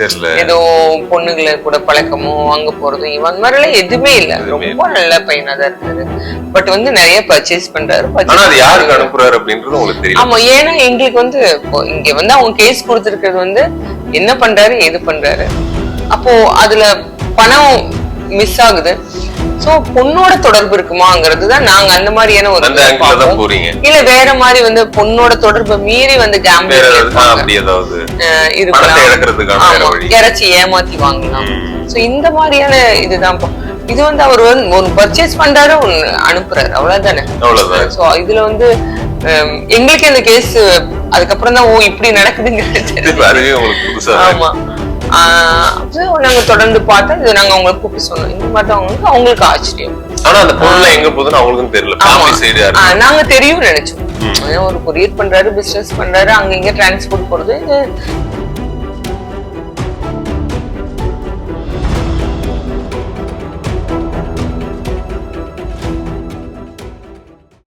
தெரியல. ஏதோ பொண்ணுங்களை கூட பழக்கமோ அங்க போறதும் இவன் அந்த மாதிரி எல்லாம் எதுவுமே இல்ல. ரொம்ப நல்ல பையனா தான் இருந்தது. பட் வந்து நிறைய பர்ச்சேஸ் பண்றாரு. ஆனா அது யாருக்கு அனுப்புறாரு அப்படின்றது உங்களுக்கு தெரியும் ஆமா ஏன்னா எங்களுக்கு வந்து இங்க வந்து அவங்க கேஸ் கொடுத்திருக்கிறது வந்து என்ன பண்றாரு எது பண்றாரு. அப்போ அதுல பணம் மிஸ் ஆகுது. சோ பொண்ணோட தொடர்பு இருக்குமாங்கிறது தான் நாங்க அந்த மாதிரியான ஒரு இல்ல வேற மாதிரி வந்து பொண்ணோட தொடர்பு மீறி வந்து. இறைச்சி ஏமாத்தி வாங்கலாம். சோ இந்த மாதிரியான இதுதான். இது வந்து அவர் வந்து ஒரு பர்ச்சேஸ் பண்றாரு ஒன்னு அனுப்புறாரு. அவ்வளவுதானே? சோ இதுல வந்து எங்களுக்கு இந்த கேஸ் அதுக்கப்புறம் தான் ஓ இப்படி நடக்குதுங்கிறது ஆமா. அது நாங்க தொடர்ந்து பார்த்தா இது நாங்க அவங்களுக்கு கூப்பிட்டு சொன்னோம். இந்த தான் அவங்களுக்கு ஆச்சரியம். ஆனா அந்த பொருள் எங்க போகுதுன்னு அவங்களுக்கும் தெரியல. நாங்க தெரியும் நினைச்சோம். ஒரு கொரியர் பண்றாரு பிசினஸ் பண்றாரு அங்க இங்க டிரான்ஸ்போர்ட் போறது